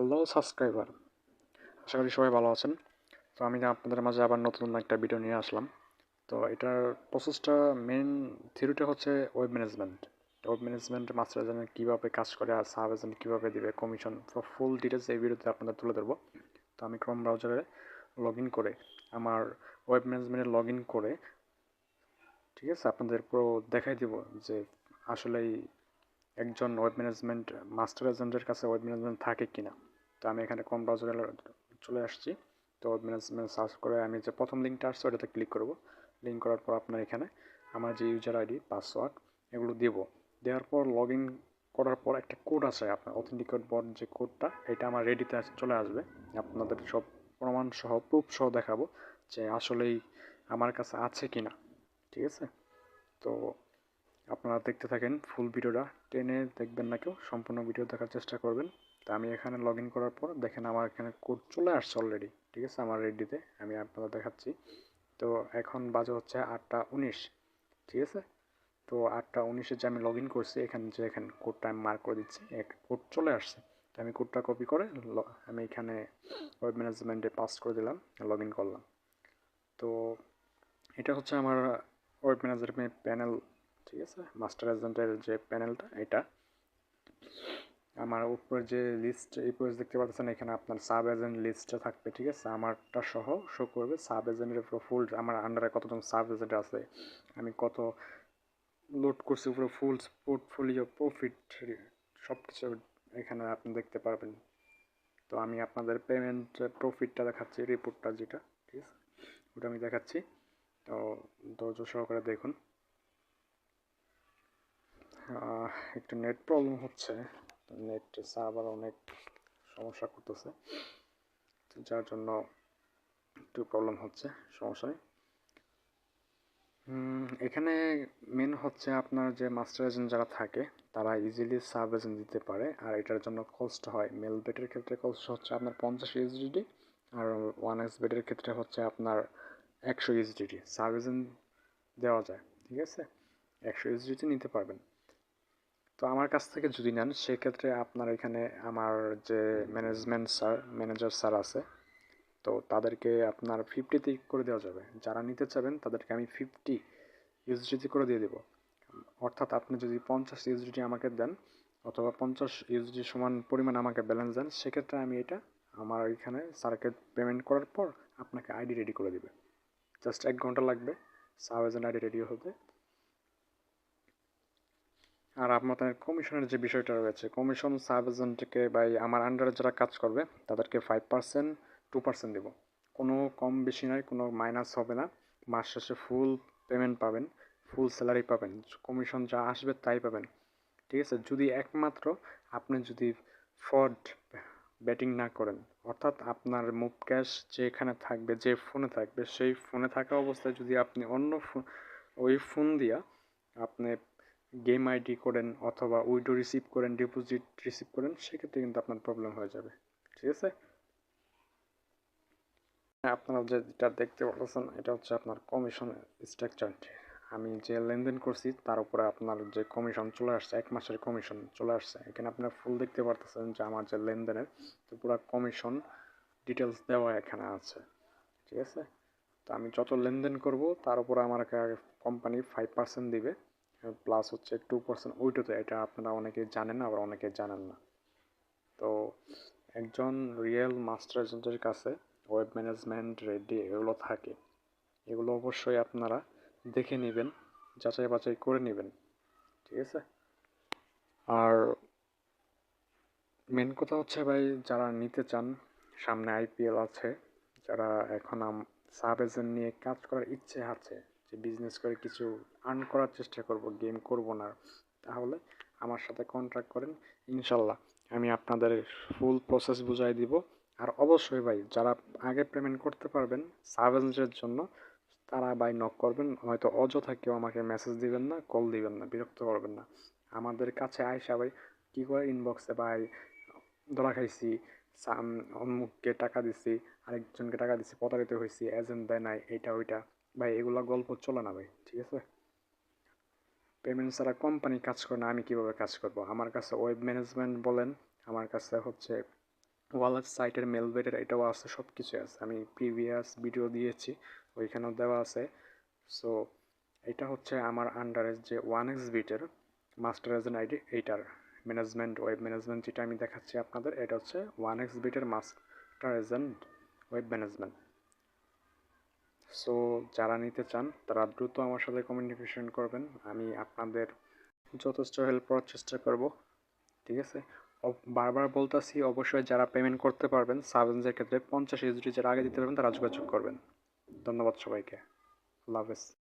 Hello subscriber. আশা করি সবাই ভালো আছেন। তো আমি আপনাদের মাঝে আবার নতুন একটা ভিডিও নিয়ে আসলাম। তো এটার প্রসেসটা মেন থিওরিটা হচ্ছে web management web management master agent কীভাবে কাজ করে আর সাব এজেন্ট কীভাবে দেবে কমিশন ফুল ডিটেলস এই ভিডিওতে আপনাদের তুলে ধরবো। তো আমি ক্রম ব্রাউজারে লগ ইন করে, আমার ওয়েব ম্যানেজমেন্টে লগ ইন করে, ঠিক আছে, আপনাদের পুরো দেখাই দিব যে আসলেই একজন ওয়েব ম্যানেজমেন্ট মাস্টার এজেন্টের কাছে ওয়েব ম্যানেজমেন্ট থাকে কি না তো আমি এখানে কম ব্রাউজারে চলে আসছি। তো ম্যানেজমেন্ট সার্চ করে আমি যে প্রথম লিঙ্কটা আসছে, ওটাতে ক্লিক করব। লিঙ্ক করার পর আপনার এখানে আমার যে ইউজার আইডি পাসওয়ার্ড এগুলো দেব। দেওয়ার পর লগ ইন করার পর একটা কোড আছে আপনার অথেন্টিকেট বট যে কোডটা এটা আমার রেডিতে চলে আসবে। আপনাদের সব প্রমাণ সহ প্রুফ সহ দেখাবো যে আসলেই আমার কাছে আছে কি না ঠিক আছে? তো আপনারা দেখতে থাকেন ফুল ভিডিওটা টেনে দেখবেন না কেউ, সম্পূর্ণ ভিডিও দেখার চেষ্টা করবেন। তা আমি এখানে লগ ইন করার পর দেখেন আমার এখানে কোড চলে আসছে অলরেডি ঠিক আছে? আমার রেডিতে আমি আপনাদের দেখাচ্ছি। তো এখন বাজে হচ্ছে আটটা উনিশ, ঠিক আছে? তো আটটা উনিশে যে আমি লগ ইন করছি, এখানে যে এখানে কোডটা আমি মার্ক করে দিচ্ছি, এক কোড চলে আসছে। তো আমি কোডটা কপি করে আমি এখানে ওয়েব ম্যানেজমেন্টে পাস করে দিলাম লগ ইন করলাম। তো এটা হচ্ছে আমার ওয়েব ম্যানেজমেন্ট প্যানেল ঠিক আছে? মাস্টার এজেন্টের যে প্যানেলটা এটা। আমার উপরে যে লিস্ট এই পেজ দেখতে পাচ্ছেন, এখানে আপনার সাব এজেন্ট লিস্টে থাকবে, ঠিক আছে? আমারটা সহ শো করবে। সাব এজেন্টের পুরো ফুল আমার আন্ডারে কতজন সাব এজেন্ট আছে? আমি কত লোড করছি, পুরো ফুল পোর্টফোলিও প্রফিট সব কিছু এখানে আপনি দেখতে পারবেন। তো আমি আপনাদের পেমেন্ট প্রফিটটা দেখাচ্ছি রিপোর্টটা যেটা, ঠিক আছে? ওটা আমি দেখাচ্ছি। তো ধৈর্য সহকারে দেখুন। একটু নেট প্রবলেম হচ্ছে। নেট, সার্ভার অনেক সমস্যা করতেছে। যার জন্য একটু প্রবলেম হচ্ছে, সমস্যা নেই। এখানে মেন হচ্ছে আপনার যে মাস্টার এজেন্ট যারা থাকে, তারা ইজিলি সাব এজেন্ট দিতে পারে। আর এটার জন্য কস্ট হয়। মেল বেটের ক্ষেত্রে কস্ট হচ্ছে আপনার পঞ্চাশ ইউজিডি আর ওয়ান এক্স বেটের ক্ষেত্রে হচ্ছে আপনার একশো ইউজিডি সাব এজেন্ট দেওয়া যায়, ঠিক আছে? একশো ইউজিডি নিতে পারবেন। তো আমার কাছ থেকে যদি নেন, সেক্ষেত্রে আপনার এখানে আমার যে ম্যানেজমেন্ট স্যার ম্যানেজার স্যার আছে, তো তাদেরকে আপনার ফিফটিতে করে দেওয়া যাবে। যারা নিতে চাবেন, তাদেরকে আমি ফিফটি ইউএসডিটি করে দিয়ে দেবো। অর্থাৎ আপনি যদি পঞ্চাশ ইউএসডিটি আমাকে দেন, অথবা পঞ্চাশ ইউএসডি সমান পরিমাণ আমাকে ব্যালেন্স দেন, সেক্ষেত্রে আমি এটা আমার এখানে স্যারকে পেমেন্ট করার পর আপনাকে আইডি রেডি করে দেবে। জাস্ট এক ঘণ্টা লাগবে সাব এজেন্ট আইডি রেডি হতে। আর আপনাদের কমিশনের যে বিষয়টা রয়েছে, কমিশন সাব এজেন্টকে বা আমার আন্ডারে যারা কাজ করবে, তাদেরকে ফাইভ পার্সেন্ট টু পার্সেন্ট দেবো। কোনো কম বেশি নয়, কোনো মাইনাস হবে না। মাস শেষে ফুল পেমেন্ট পাবেন ফুল স্যালারি পাবেন। কমিশন যা আসবে তাই পাবেন। ঠিক আছে? যদি একমাত্র আপনি যদি ফ্রড ব্যাটিং না করেন, অর্থাৎ আপনার মুভ ক্যাশ যেখানে থাকবে, যে ফোনে থাকবে, সেই ফোনে থাকা অবস্থায় যদি আপনি অন্য ফোন ওই ফোন দিয়া আপনি গেম আইডি করেন অথবা উইডো রিসিভ করেন ডিপোজিট রিসিভ করেন, সেক্ষেত্রে কিন্তু আপনার প্রবলেম হয়ে যাবে। ঠিক আছে? আপনারা যেটা দেখতে পাচ্ছেন, এটা হচ্ছে আপনার কমিশন স্ট্রাকচার আমি যে লেনদেন করছি, তার উপরে আপনার যে কমিশন চলে আসছে, এক মাসের কমিশন চলে আসছে। এখানে আপনার ফুল দেখতে পারতেছেন যে আমার যে লেনদেনের, তো পুরো কমিশন ডিটেলস দেওয়া এখানে আছে। ঠিক আছে? তো আমি যত লেনদেন করব, তার উপরে আমার কোম্পানি ফাইভ পার্সেন্ট দিবে। প্লাস হচ্ছে টু পার্সেন্ট ওইটাতে এটা আপনারা অনেকে জানেন আবার অনেকে জানেন না। তো একজন রিয়েল মাস্টার এজেন্টের কাছে ওয়েব ম্যানেজমেন্ট রেডি এগুলো থাকে। এগুলো অবশ্যই আপনারা দেখে নেবেন, যাচাই বাছাই করে নেবেন, ঠিক আছে? আর মেন কথা হচ্ছে ভাই, যারা নিতে চান, সামনে আইপিএল আছে, যারা এখন সাব এজেন্ট নিয়ে কাজ করার ইচ্ছে আছে যে বিজনেস করে কিছু আর্ন করার চেষ্টা করব গেম করব না, তাহলে আমার সাথে কন্ট্রাক্ট করেন, ইনশাল্লাহ আমি আপনাদের ফুল প্রসেস বুঝাই দিব। আর অবশ্যই ভাই, যারা আগে পেমেন্ট করতে পারবেন সার্ভেন্সের জন্য, তারা বাই নক করবেন, হয়তো অযথা কেউ আমাকে মেসেজ দিবেন না কল দিবেন না, বিরক্ত করবেন না। আমাদের কাছে আয়সা ভাই, কী করে ইনবক্সে ভাই, ধরা খাইছি অমুককে টাকা দিছি, আরেকজনকে টাকা দিছি, প্রতারিত হয়েছি এজেন্ট দেয় নাই, এইটা, ওইটা। ভাই, এগুলো গল্প চলে না ভাই, ঠিক আছে? পেমেন্ট ছাড়া কোম্পানি কাজ করে না, আমি কীভাবে কাজ করব? আমার কাছে ওয়েব ম্যানেজমেন্ট বলেন, আমার কাছে হচ্ছে ওয়ালেট সাইটের মেলবেটের এটাও আছে সব কিছু আছে। আমি প্রিভিয়াস ভিডিও দিয়েছি, ওইখানেও দেওয়া আছে। সো এটা হচ্ছে আমার আন্ডারে যে ওয়ান এক্স বিটের মাস্টার এজেন্ট আইডি এইটার ম্যানেজমেন্ট ওয়েব ম্যানেজমেন্ট যেটা আমি দেখাচ্ছি আপনাদের, এটা হচ্ছে ওয়ান এক্স বিটের master agent web management so যারা নিতে চান, তারা দ্রুত আমার সাথে কমিউনিকেশন করবেন। আমি আপনাদের যথেষ্ট হেল্প করার চেষ্টা করব। ঠিক আছে? বারবার বলতেছি, অবশ্যই যারা পেমেন্ট করতে পারবেন সার্ভেন্সের ক্ষেত্রে পঞ্চাশ ইউজিটি যারা আগে দিতে পারবেন, তারা যোগাযোগ করবেন। ধন্যবাদ সবাইকে। আল্লাহ হাফেজ।